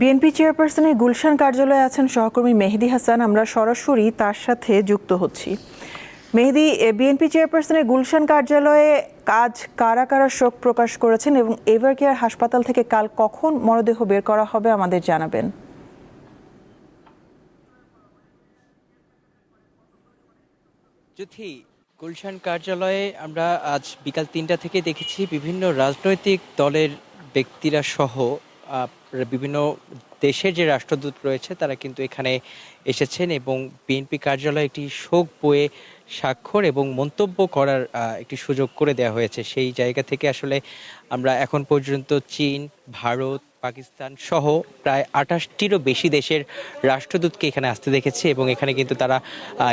BNP চেয়ারপারসনের গুলশান কার্যালয়ে আছেন সহকর্মী মেহেদি হাসান। আমরা সরাসরি তার সাথে যুক্ত হচ্ছি। মেহেদি বিএনপি চেয়ারপারসনের গুলশান কার্যালয়ে কাজ কারা কারা শোক প্রকাশ করেছেন এবং এভার কেয়ার হাসপাতাল থেকে কাল কখন মরদেহ বের করা হবে আমাদের জানাবেন। যুথি গুলশান কার্যালয়ে আমরা আজ বিকাল তিনটা থেকে দেখেছি বিভিন্ন রাজনৈতিক দলের ব্যক্তিরা সহ বিভিন্ন দেশের যে রাষ্ট্রদূত রয়েছে, তারা কিন্তু এখানে এসেছেন এবং বিএনপি কার্যালয়ে একটি শোক বয়ে স্বাক্ষর এবং মন্তব্য করার একটি সুযোগ করে দেওয়া হয়েছে। সেই জায়গা থেকে আসলে আমরা এখন পর্যন্ত চীন, ভারত পাকিস্তান সহ প্রায় আঠাশটিরও বেশি দেশের রাষ্ট্রদূতকে এখানে আসতে দেখেছে এবং এখানে কিন্তু তারা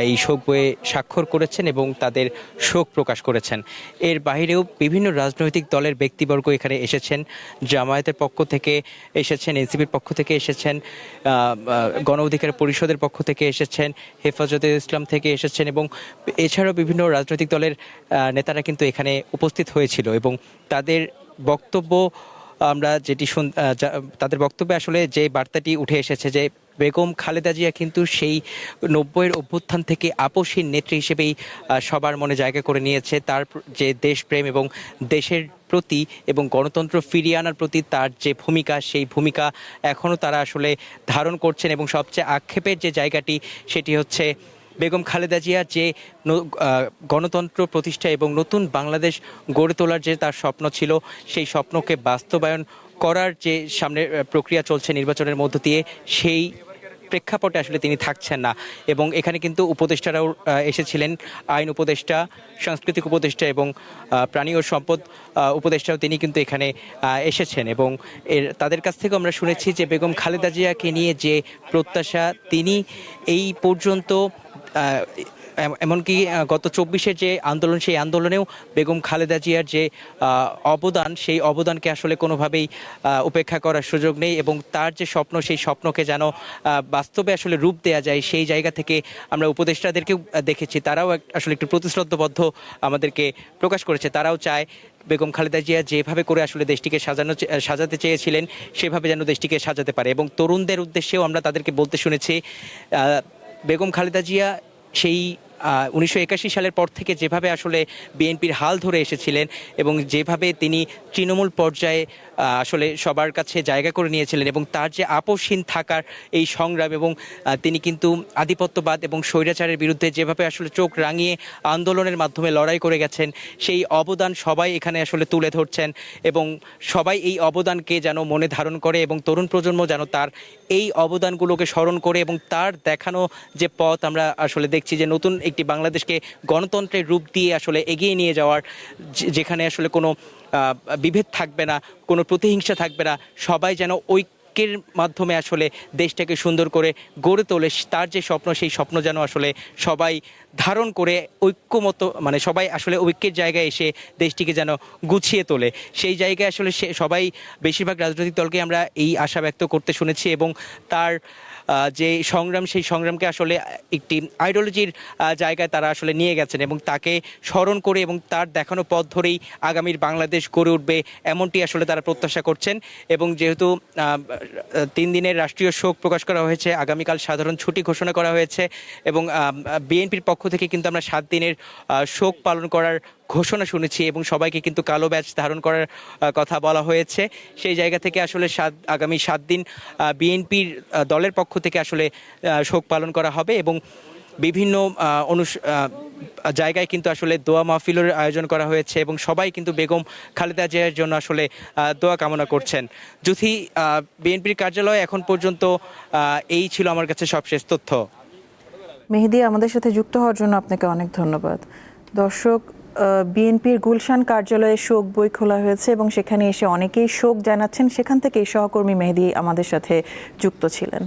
এই শোক বয়ে স্বাক্ষর করেছেন এবং তাদের শোক প্রকাশ করেছেন। এর বাইরেও বিভিন্ন রাজনৈতিক দলের ব্যক্তিবর্গ এখানে এসেছেন, জামায়াতের পক্ষ থেকে এসেছেন, এনসিপির পক্ষ থেকে এসেছেন গণ অধিকার পরিষদের পক্ষ থেকে এসেছেন, হেফাজতে ইসলাম থেকে এসেছেন এবং এছাড়াও বিভিন্ন রাজনৈতিক দলের নেতারা কিন্তু এখানে উপস্থিত হয়েছিল এবং তাদের বক্তব্য আমরা যেটি শুন তাদের বক্তব্যে আসলে যে বার্তাটি উঠে এসেছে যে বেগম খালেদা জিয়া কিন্তু সেই নব্বইয়ের অভ্যুত্থান থেকে আপসীর নেত্রী হিসেবেই সবার মনে জায়গা করে নিয়েছে। তার যে দেশপ্রেম এবং দেশের প্রতি এবং গণতন্ত্র ফিরিয়ে আনার প্রতি তার যে ভূমিকা, সেই ভূমিকা এখনও তারা আসলে ধারণ করছেন এবং সবচেয়ে আক্ষেপের যে জায়গাটি, সেটি হচ্ছে বেগম খালেদা জিয়ার যে গণতন্ত্র প্রতিষ্ঠা এবং নতুন বাংলাদেশ গড়ে তোলার যে তার স্বপ্ন ছিল, সেই স্বপ্নকে বাস্তবায়ন করার যে সামনে প্রক্রিয়া চলছে নির্বাচনের মধ্য দিয়ে, সেই প্রেক্ষাপটে আসলে তিনি থাকছেন না। এবং এখানে কিন্তু উপদেষ্টারাও এসেছিলেন, আইন উপদেষ্টা, সাংস্কৃতিক উপদেষ্টা এবং প্রাণী ও সম্পদ উপদেষ্টাও তিনি কিন্তু এখানে এসেছেন। এবং এর, তাদের কাছ থেকে আমরা শুনেছি যে বেগম খালেদা জিয়াকে নিয়ে যে প্রত্যাশা, তিনি এই পর্যন্ত এমনকি গত চব্বিশের যে আন্দোলন, সেই আন্দোলনেও বেগম খালেদা জিয়ার যে অবদান, সেই অবদানকে আসলে কোনোভাবেই উপেক্ষা করার সুযোগ নেই এবং তার যে স্বপ্ন, সেই স্বপ্নকে যেন বাস্তবে আসলে রূপ দেওয়া যায়, সেই জায়গা থেকে আমরা উপদেষ্টাদেরকেও দেখেছি। তারাও আসলে একটু প্রতিশ্রদ্ধবদ্ধ আমাদেরকে প্রকাশ করেছে। তারাও চায় বেগম খালেদা জিয়া যেভাবে করে আসলে দেশটিকে সাজানো সাজাতে চেয়েছিলেন, সেভাবে যেন দেশটিকে সাজাতে পারে এবং তরুণদের উদ্দেশ্যেও আমরা তাদেরকে বলতে শুনেছি বেগম খালেদা জিয়া সেই উনিশশো একাশি সালের পর থেকে যেভাবে আসলে বিএনপির হাল ধরে এসেছিলেন এবং যেভাবে তিনি তৃণমূল পর্যায়ে আসলে সবার কাছে জায়গা করে নিয়েছিলেন এবং তার যে আপোষহীন থাকার এই সংগ্রাম এবং তিনি কিন্তু আধিপত্যবাদ এবং স্বৈরাচারের বিরুদ্ধে যেভাবে আসলে চোখ রাঙিয়ে আন্দোলনের মাধ্যমে লড়াই করে গেছেন, সেই অবদান সবাই এখানে আসলে তুলে ধরছেন এবং সবাই এই অবদানকে যেন মনে ধারণ করে এবং তরুণ প্রজন্ম যেন তার এই অবদানগুলোকে স্মরণ করে এবং তার দেখানো যে পথ আমরা আসলে দেখছি যে নতুন একটি বাংলাদেশকে গণতন্ত্রের রূপ দিয়ে আসলে এগিয়ে নিয়ে যাওয়ার যেখানে আসলে কোনো বিভেদ থাকবে না, কোনো প্রতিহিংসা থাকবে না, সবাই যেন ঐক্যের মাধ্যমে আসলে দেশটাকে সুন্দর করে গড়ে তোলে, তার যে স্বপ্ন, সেই স্বপ্ন যেন আসলে সবাই ধারণ করে, ঐক্যমত মানে সবাই আসলে ঐক্যের জায়গায় এসে দেশটিকে যেন গুছিয়ে তোলে। সেই জায়গায় আসলে সবাই বেশিরভাগ রাজনৈতিক দলকে আমরা এই আশা ব্যক্ত করতে শুনেছি এবং তার যে সংগ্রাম, সেই সংগ্রামকে আসলে একটি আইডিওলজির জায়গায় তারা আসলে নিয়ে গেছেন এবং তাকে স্মরণ করে এবং তার দেখানো পথ ধরেই আগামীর বাংলাদেশ গড়ে উঠবে, এমনটি আসলে তারা প্রত্যাশা করছেন এবং যেহেতু তিন দিনের রাষ্ট্রীয় শোক প্রকাশ করা হয়েছে। আগামীকাল সাধারণ ছুটি ঘোষণা করা হয়েছে এবং বিএনপির পক্ষ থেকে কিন্তু আমরা সাত দিনের শোক পালন করার ঘোষণা শুনেছি এবং সবাইকে কিন্তু কালো ব্যাচ ধারণ করার কথা বলা হয়েছে। সেই জায়গা থেকে আসলে সাত, আগামী সাত দিন বিএনপির দলের পক্ষ থেকে আসলে শোক পালন করা হবে এবং বিভিন্ন আহ, জায়গায় কিন্তু আসলে দোয়া মাহফিলের আয়োজন করা হয়েছে এবং সবাই কিন্তু বেগম খালেদা জিয়ার জন্য আসলে দোয়া কামনা করছেন। যুথি বিএনপির কার্যালয়ে এখন পর্যন্ত এই ছিল আমার কাছে সবশেষ তথ্য। মেহেদি আমাদের সাথে যুক্ত হওয়ার জন্য আপনাকে অনেক ধন্যবাদ। দর্শক বিএনপির গুলশান কার্যালয়ে শোক বই খোলা হয়েছে এবং সেখানে এসে অনেকেই শোক জানাচ্ছেন। সেখান থেকেই সহকর্মী মেহেদি আমাদের সাথে যুক্ত ছিলেন।